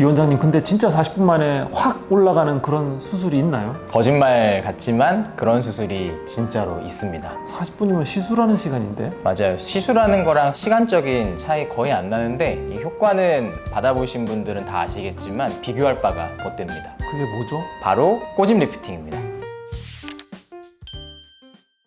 이 원장님 근데 진짜 40분 만에 확 올라가는 그런 수술이 있나요? 거짓말 같지만 그런 수술이 진짜로 있습니다. 40분이면 시술하는 시간인데 맞아요. 시술하는 거랑 시간적인 차이 거의 안 나는데 이 효과는 받아보신 분들은 다 아시겠지만 비교할 바가 못 됩니다. 그게 뭐죠? 바로 꼬집 리프팅입니다.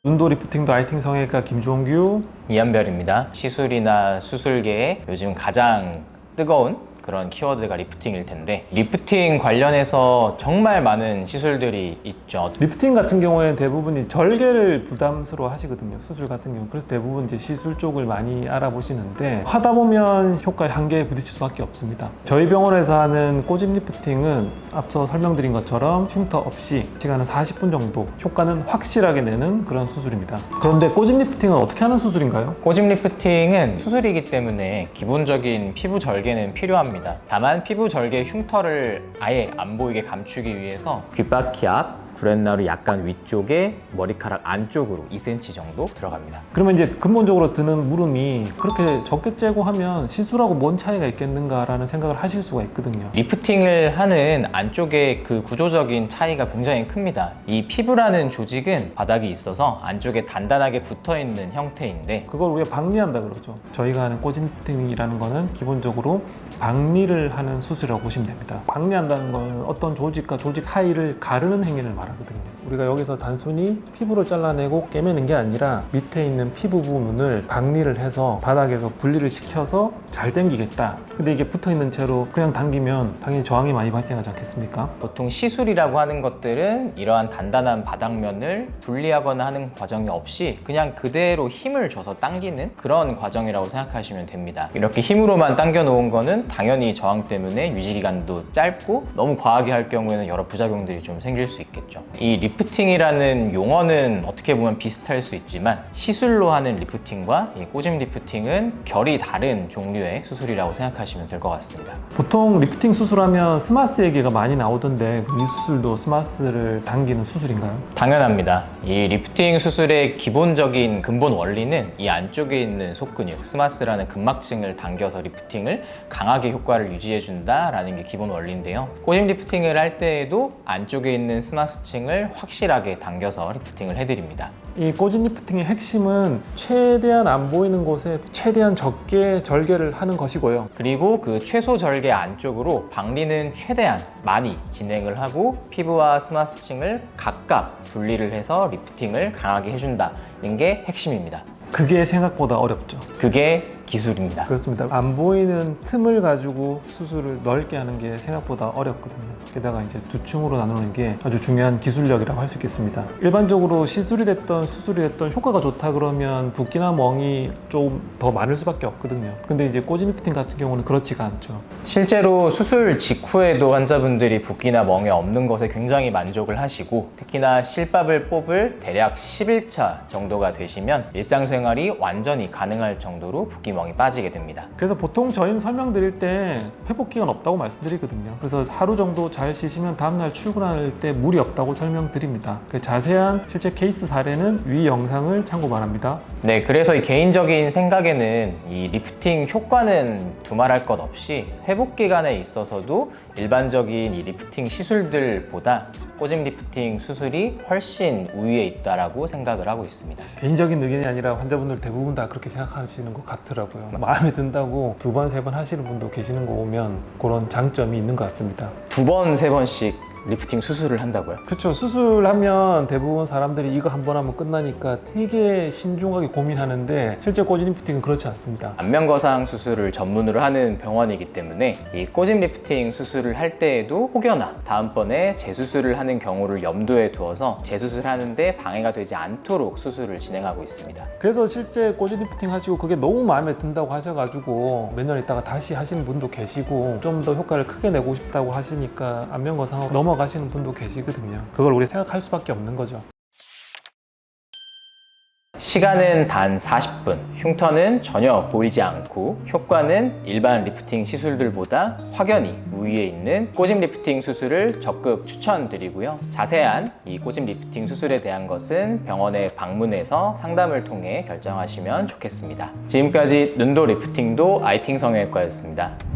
눈도 리프팅도 아이팅 성형외과 김종규 이한별입니다. 시술이나 수술계에 요즘 가장 뜨거운 그런 키워드가 리프팅일 텐데 리프팅 관련해서 정말 많은 시술들이 있죠. 리프팅 같은 경우에는 대부분이 절개를 부담스러워 하시거든요. 수술 같은 경우. 그래서 대부분 이제 시술 쪽을 많이 알아보시는데 하다 보면 효과의 한계에 부딪힐 수밖에 없습니다. 저희 병원에서 하는 꼬집 리프팅은 앞서 설명드린 것처럼 흉터 없이 시간은 40분 정도 효과는 확실하게 내는 그런 수술입니다. 그런데 꼬집 리프팅은 어떻게 하는 수술인가요? 꼬집 리프팅은 수술이기 때문에 기본적인 피부 절개는 필요합니다. 다만 피부 절개 흉터를 아예 안 보이게 감추기 위해서 귓바퀴 앞 구렛나루 약간 위쪽에 머리카락 안쪽으로 2cm 정도 들어갑니다. 그러면 이제 근본적으로 드는 물음이 그렇게 적게 째고 하면 시술하고 뭔 차이가 있겠는가라는 생각을 하실 수가 있거든요. 리프팅을 하는 안쪽의 그 구조적인 차이가 굉장히 큽니다. 이 피부라는 조직은 바닥이 있어서 안쪽에 단단하게 붙어 있는 형태인데 그걸 우리가 박리한다 그러죠. 저희가 하는 꼬집 리프팅이라는 거는 기본적으로 박리를 하는 수술이라고 보시면 됩니다. 박리한다는 건 어떤 조직과 조직 사이를 가르는 행위를 말 하거든요. 우리가 여기서 단순히 피부를 잘라내고 깨매는 게 아니라 밑에 있는 피부 부분을 박리를 해서 바닥에서 분리를 시켜서 잘 당기겠다. 근데 이게 붙어 있는 채로 그냥 당기면 당연히 저항이 많이 발생하지 않겠습니까? 보통 시술이라고 하는 것들은 이러한 단단한 바닥면을 분리하거나 하는 과정이 없이 그냥 그대로 힘을 줘서 당기는 그런 과정이라고 생각하시면 됩니다. 이렇게 힘으로만 당겨 놓은 거는 당연히 저항 때문에 유지 기간도 짧고 너무 과하게 할 경우에는 여러 부작용들이 좀 생길 수 있겠죠. 이 리프 팅이라는 용어는 어떻게 보면 비슷할 수 있지만 시술로 하는 리프팅과 이 꼬집 리프팅은 결이 다른 종류의 수술이라고 생각하시면 될 것 같습니다. 보통 리프팅 수술하면 스마스 얘기가 많이 나오던데 이 수술도 스마스를 당기는 수술인가요? 당연합니다. 이 리프팅 수술의 기본적인 근본 원리는 이 안쪽에 있는 속근육, 스마스라는 근막층을 당겨서 리프팅을 강하게 효과를 유지해 준다라는 게 기본 원리인데요. 꼬집 리프팅을 할 때에도 안쪽에 있는 스마스층을 확실하게 당겨서 리프팅을 해드립니다. 이 꼬진 리프팅의 핵심은 최대한 안 보이는 곳에 최대한 적게 절개를 하는 것이고요. 그리고 그 최소 절개 안쪽으로 박리는 최대한 많이 진행을 하고 피부와 스마스층을 각각 분리를 해서 리프팅을 강하게 해준다는 게 핵심입니다. 그게 생각보다 어렵죠. 그게 기술입니다. 그렇습니다. 안 보이는 틈을 가지고 수술을 넓게 하는 게 생각보다 어렵거든요. 게다가 이제 두 층으로 나누는 게 아주 중요한 기술력이라고 할 수 있겠습니다. 일반적으로 시술이 됐던 수술이 됐던 효과가 좋다 그러면 붓기나 멍이 좀 더 많을 수밖에 없거든요. 근데 이제 꼬진 리프팅 같은 경우는 그렇지가 않죠. 실제로 수술 직후에도 환자분들이 붓기나 멍에 없는 것에 굉장히 만족을 하시고 특히나 실밥을 뽑을 대략 10일차 정도가 되시면 일상생활이 완전히 가능할 정도로 붓기 멍이 빠지게 됩니다. 그래서 보통 저희는 설명드릴 때 회복 기간 없다고 말씀드리거든요. 그래서 하루 정도 잘 쉬시면 다음날 출근할 때 무리 없다고 설명드립니다. 그 자세한 실제 케이스 사례는 위 영상을 참고 바랍니다. 네, 그래서 이 개인적인 생각에는 이 리프팅 효과는 두말할 것 없이 회복 기간에 있어서도 일반적인 이 리프팅 시술들보다 꼬집 리프팅 수술이 훨씬 우위에 있다라고 생각을 하고 있습니다. 개인적인 의견이 아니라 환자분들 대부분 다 그렇게 생각하시는 것 같더라고요. 마음에 든다고 두 번, 세 번 하시는 분도 계시는 거 보면 그런 장점이 있는 것 같습니다. 두 번, 세 번씩 리프팅 수술을 한다고요? 그렇죠. 수술하면 대부분 사람들이 이거 한 번 하면 끝나니까 되게 신중하게 고민하는데 실제 꼬진 리프팅은 그렇지 않습니다. 안면거상 수술을 전문으로 하는 병원이기 때문에 이 꼬집 리프팅 수술을 할 때에도 혹여나 다음번에 재수술을 하는 경우를 염두에 두어서 재수술하는데 방해가 되지 않도록 수술을 진행하고 있습니다. 그래서 실제 꼬진 리프팅 하시고 그게 너무 마음에 든다고 하셔가지고 몇 년 있다가 다시 하시는 분도 계시고 좀 더 효과를 크게 내고 싶다고 하시니까 안면거상으로 넘어가시는 분도 계시거든요. 그걸 우리 생각할 수밖에 없는 거죠. 시간은 단 40분, 흉터는 전혀 보이지 않고 효과는 일반 리프팅 시술들보다 확연히 우위에 있는 꼬집 리프팅 수술을 적극 추천드리고요. 자세한 이 꼬집 리프팅 수술에 대한 것은 병원에 방문해서 상담을 통해 결정하시면 좋겠습니다. 지금까지 눈도 리프팅도 아이팅 성형외과였습니다.